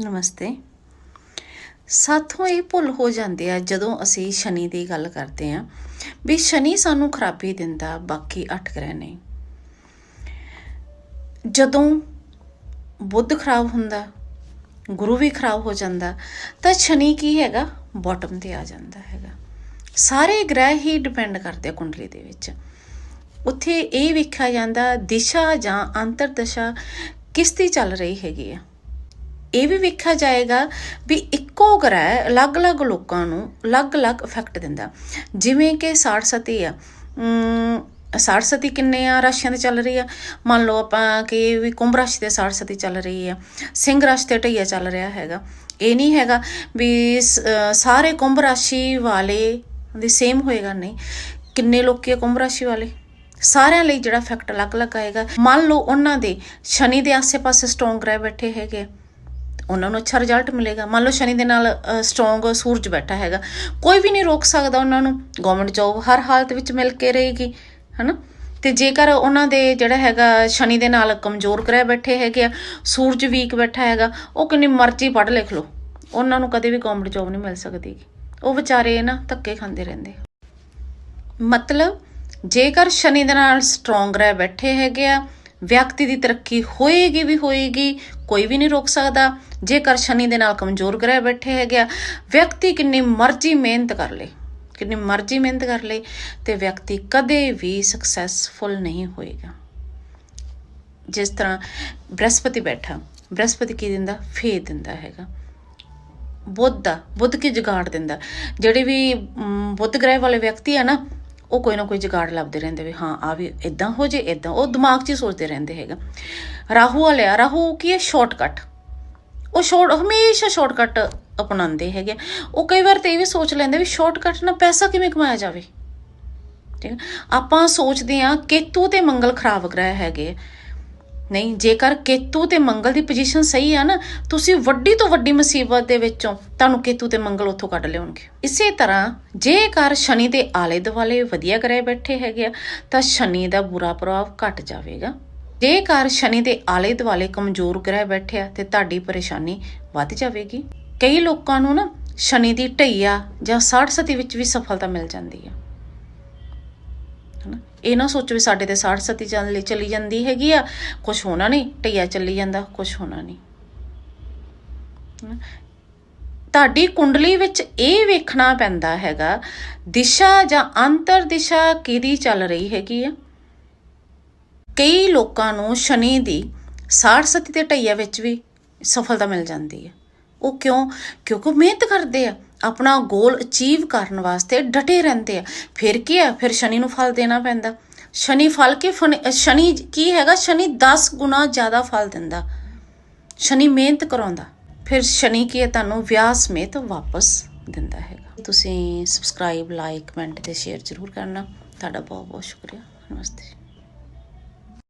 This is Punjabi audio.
ਨਮਸਤੇ। ਸਾਥੋਂ ਇਹ ਭੁੱਲ ਹੋ ਜਾਂਦੇ ਆ ਜਦੋਂ ਅਸੀਂ ਸ਼ਨੀ ਦੀ ਗੱਲ ਕਰਦੇ ਆ ਵੀ ਸ਼ਨੀ ਸਾਨੂੰ ਖਰਾਬੀ ਦਿੰਦਾ, ਬਾਕੀ ਅੱਠ ਗ੍ਰਹਿ ਨਹੀਂ ਜਦੋਂ ਬੁੱਧ ਖਰਾਬ ਹੁੰਦਾ, ਗੁਰੂ ਵੀ ਖਰਾਬ ਹੋ ਜਾਂਦਾ, ਤਾਂ ਸ਼ਨੀ ਕੀ ਹੈਗਾ? ਬਾਟਮ ਤੇ ਆ ਜਾਂਦਾ ਹੈਗਾ। ਸਾਰੇ ਗ੍ਰਹਿ ਹੀ ਡਿਪੈਂਡ ਕਰਦੇ ਆ ਕੁੰਡਲੀ ਦੇ ਵਿੱਚ। ਉੱਥੇ ਇਹ ਵੇਖਿਆ ਜਾਂਦਾ ਦਿਸ਼ਾ ਜਾਂ ਅੰਤਰ ਦਿਸ਼ਾ ਕਿਸ ਦੀ ਚੱਲ ਰਹੀ ਹੈਗੀ ਆ। ਇਹ ਵੀ ਵੇਖਿਆ ਜਾਏਗਾ ਵੀ ਇੱਕੋ ਗ੍ਰਹਿ ਅਲੱਗ-ਅਲੱਗ ਲੋਕਾਂ ਨੂੰ ਅਲੱਗ-ਅਲੱਗ ਇਫੈਕਟ ਦਿੰਦਾ। ਜਿਵੇਂ ਕਿ 60 ਆ। ਅਮ 60 ਕਿੰਨੇ ਆ ਰਾਸ਼ੀਆਂ 'ਤੇ ਚੱਲ ਰਹੀ ਆ? ਮੰਨ ਲਓ ਆਪਾਂ ਕਿ ਵੀ ਕੁੰਭ ਰਾਸ਼ੀ ਤੇ 60 ਚੱਲ ਰਹੀ ਆ। ਸਿੰਘ ਰਾਸ਼ੀ ਤੇ ਢਈਆ ਚੱਲ ਰਿਹਾ ਹੈਗਾ। ਇਹ ਨਹੀਂ ਹੈਗਾ ਵੀ ਸਾਰੇ ਕੁੰਭ ਰਾਸ਼ੀ ਵਾਲੇ ਦੀ ਸੇਮ ਹੋਏਗਾ ਨਹੀਂ। ਕਿੰਨੇ ਲੋਕੀ ਆ ਕੁੰਭ ਰਾਸ਼ੀ ਵਾਲੇ? ਸਾਰਿਆਂ ਲਈ ਜਿਹੜਾ ਇਫੈਕਟ ਅਲੱਗ-ਅਲੱਗ ਆਏਗਾ। ਮੰਨ ਲਓ ਉਹਨਾਂ ਦੇ ਸ਼ਨੀ ਦੇ ਆਸੇ-ਪਾਸੇ ਸਟਰੋਂਗ ਗ੍ਰਹਿ ਬੈਠੇ ਹੈਗੇ। ਆ, ਉਹਨਾਂ ਨੂੰ ਅੱਛਾ ਰਿਜ਼ਲਟ ਮਿਲੇਗਾ। ਮੰਨ ਲਓ ਸ਼ਨੀ ਦੇ ਨਾਲ ਸਟਰੋਂਗ ਸੂਰਜ ਬੈਠਾ ਹੈਗਾ। ਕੋਈ ਵੀ ਨਹੀਂ ਰੋਕ ਸਕਦਾ ਉਹਨਾਂ ਨੂੰ। ਗਵਰਨਮੈਂਟ ਜੌਬ ਹਰ ਹਾਲਤ ਵਿੱਚ ਮਿਲ ਕੇ ਰਹੇਗੀ, ਹਨਾ? ਤੇ ਜੇਕਰ ਉਹਨਾਂ ਦੇ ਜਿਹੜਾ ਹੈਗਾ, ਸ਼ਨੀ ਦੇ ਨਾਲ ਕਮਜ਼ੋਰ ਗ੍ਰਹਿ ਬੈਠੇ ਹੈਗੇ ਆ, ਸੂਰਜ ਵੀਕ ਬੈਠਾ ਹੈਗਾ, ਉਹ ਕਿੰਨੀ ਮਰਜ਼ੀ ਪੜ੍ਹ ਲਿਖ ਲਓ। ਉਹਨਾਂ ਨੂੰ ਕਦੇ ਵੀ ਗਵਰਨਮੈਂਟ ਜੌਬ ਨਹੀਂ ਮਿਲ ਸਕਦੀ। ਉਹ ਵਿਚਾਰੇ ਨਾ ਧੱਕੇ ਖਾਂਦੇ ਰਹਿੰਦੇ ਮਤਲਬ ਜੇਕਰ ਸ਼ਨੀ ਦੇ ਨਾਲ ਸਟਰੋਂਗ ਰਹਿ ਬੈਠੇ ਹੈਗੇ ਆ ਵਿਅਕਤੀ ਦੀ ਤਰੱਕੀ ਹੋਏਗੀ ਵੀ ਹੋਏਗੀ, ਕੋਈ ਵੀ ਨਹੀਂ ਰੋਕ ਸਕਦਾ। ਜੇਕਰ ਸ਼ਨੀ ਦੇ ਨਾਲ ਕਮਜ਼ੋਰ ਗ੍ਰਹਿ ਬੈਠੇ ਹੈਗੇ ਆ, ਵਿਅਕਤੀ ਕਿੰਨੀ ਮਰਜ਼ੀ ਮਿਹਨਤ ਕਰ ਲੇ, ਕਿੰਨੀ ਮਰਜ਼ੀ ਮਿਹਨਤ ਕਰ ਲੇ ਤੇ ਵਿਅਕਤੀ ਕਦੇ ਵੀ ਸਕਸੈਸਫੁਲ ਨਹੀਂ ਹੋਏਗਾ। ਜਿਸ ਤਰ੍ਹਾਂ ਬ੍ਰਹਸਪਤੀ ਬੈਠਾ, ਬ੍ਰਹਸਪਤੀ ਕੀ ਦਿੰਦਾ? ਫੇਦ ਦਿੰਦਾ ਹੈਗਾ। ਬੁੱਧ ਦਾ, ਬੁੱਧ ਕੀ ਜੁਗਾੜ ਦਿੰਦਾ? ਜਿਹੜੇ ਵੀ ਬੁੱਧ ਗ੍ਰਹਿ ਵਾਲੇ ਵਿਅਕਤੀ ਆ ਨਾ ਉਹ ਕੋਈ ਨਾ ਕੋਈ ਜਗਾੜ ਲੱਭਦੇ ਰਹਿੰਦੇ ਵੀ ਹਾਂ ਆ ਵੀ ਇਦਾਂ ਹੋ ਜੇ ਇਦਾਂ ਉਹ ਦਿਮਾਗ 'ਚ ਹੀ ਸੋਚਦੇ ਰਹਿੰਦੇ ਹੈਗਾ। ਰਾਹੂ ਵਾਲਿਆ, ਰਾਹੂ ਕੀ ਹੈ? ਸ਼ਾਰਟਕਟ ਉਹ ਸ਼ਾਰਟ ਹਮੇਸ਼ਾ ਸ਼ਾਰਟਕਟ ਅਪਣਾਉਂਦੇ ਹੈਗੇ ਉਹ ਕਈ ਵਾਰ ਤੇ ਇਹ ਵੀ ਸੋਚ ਲੈਂਦੇ ਵੀ ਸ਼ਾਰਟਕਟ ਨਾਲ ਪੈਸਾ ਕਿਵੇਂ ਕਮਾਇਆ ਜਾਵੇ? ਠੀਕ ਹੈ। ਆਪਾਂ ਸੋਚਦੇ ਆ ਕੇਤੂ ਤੇ ਮੰਗਲ ਖਰਾਬ ਗ੍ਰਹਿ ਹੈਗੇ ਨਹੀਂ, ਜੇਕਰ ਕੇਤੂ ਤੇ ਮੰਗਲ ਦੀ ਪੋਜੀਸ਼ਨ ਸਹੀ ਆ ਨਾ, ਤੁਸੀਂ ਵੱਡੀ ਤੋਂ ਵੱਡੀ ਮੁਸੀਬਤ ਦੇ ਵਿੱਚੋਂ ਤੁਹਾਨੂੰ ਕੇਤੂ ਤੇ ਮੰਗਲ ਉੱਥੋਂ ਕੱਢ ਲਿਆਉਣਗੇ। ਇਸੇ ਤਰ੍ਹਾਂ, ਜੇਕਰ ਸ਼ਨੀ ਦੇ ਆਲੇ ਦੁਆਲੇ ਵਧੀਆ ਗ੍ਰਹਿ ਬੈਠੇ ਹੈਗੇ ਆ, ਤਾਂ ਸ਼ਨੀ ਦਾ ਬੁਰਾ ਪ੍ਰਭਾਵ ਘਟ ਜਾਵੇਗਾ। ਜੇਕਰ ਸ਼ਨੀ ਦੇ ਆਲੇ ਦੁਆਲੇ ਕਮਜ਼ੋਰ ਗ੍ਰਹਿ ਬੈਠੇ ਆ, ਤੇ ਤੁਹਾਡੀ ਪਰੇਸ਼ਾਨੀ ਵੱਧ ਜਾਵੇਗੀ। ਕਈ ਲੋਕਾਂ ਨੂੰ ਨਾ, ਸ਼ਨੀ ਦੀ ਢਈਆ ਜਾਂ 60 ਸਤੀ ਵਿੱਚ ਵੀ ਸਫਲਤਾ ਮਿਲ ਜਾਂਦੀ ਹੈ ਇਹ ਨਾ ਸੋਚੋ ਵੀ ਸਾਡੇ ਤੇ 60 ਸਤੀ ਚੱਲ ਚਲੀ ਜਾਂਦੀ ਹੈਗੀ ਆ। ਕੁਝ ਹੋਣਾ ਨਹੀਂ ਢਈਆ ਚੱਲੀ ਜਾਂਦਾ ਕੁਝ ਹੋਣਾ ਨਹੀਂ। ਤੁਹਾਡੀ ਕੁੰਡਲੀ ਵਿੱਚ ਇਹ ਵੇਖਣਾ ਪੈਂਦਾ ਹੈਗਾ, ਦਿਸ਼ਾ ਜਾਂ ਅੰਤਰ ਦਿਸ਼ਾ ਕਿਹਦੀ ਚੱਲ ਰਹੀ ਹੈਗੀ ਆ? ਕਈ ਲੋਕਾਂ ਨੂੰ ਸ਼ਨੀ ਦੀ 60 ਸਤੀ ਤੇ ਢਈਆ ਵਿੱਚ ਵੀ ਸਫਲਤਾ ਮਿਲ ਜਾਂਦੀ ਹੈ ਉਹ ਕਿਉਂ? ਕਿਉਂਕਿ ਉਹ ਮਿਹਨਤ ਕਰਦੇ ਆ। ਆਪਣਾ ਗੋਲ ਅਚੀਵ ਕਰਨ ਵਾਸਤੇ ਡਟੇ ਰਹਿੰਦੇ ਆ। ਫਿਰ ਕੀ ਆ? ਫਿਰ ਸ਼ਨੀ ਨੂੰ ਫਲ ਦੇਣਾ ਪੈਂਦਾ। ਸ਼ਨੀ ਫਲ ਕੇ ਫਨ- ਸ਼ਨੀ ਕੀ ਹੈਗਾ? ਸ਼ਨੀ 10 ਗੁਣਾ ਜ਼ਿਆਦਾ ਫਲ ਦਿੰਦਾ। ਸ਼ਨੀ ਮਿਹਨਤ ਕਰਾਉਂਦਾ। ਫਿਰ ਸ਼ਨੀ ਕੀ ਹੈ ਤੁਹਾਨੂੰ ਵਿਆਹ ਸਮੇਤ ਵਾਪਸ ਦਿੰਦਾ ਹੈਗਾ। ਤੁਸੀਂ ਸਬਸਕ੍ਰਾਈਬ ਲਾਈਕ ਕਮੈਂਟ ਤੇ ਸ਼ੇਅਰ ਜ਼ਰੂਰ ਕਰਨਾ। ਤੁਹਾਡਾ ਬਹੁਤ ਬਹੁਤ ਸ਼ੁਕਰੀਆ। ਨਮਸਤੇ।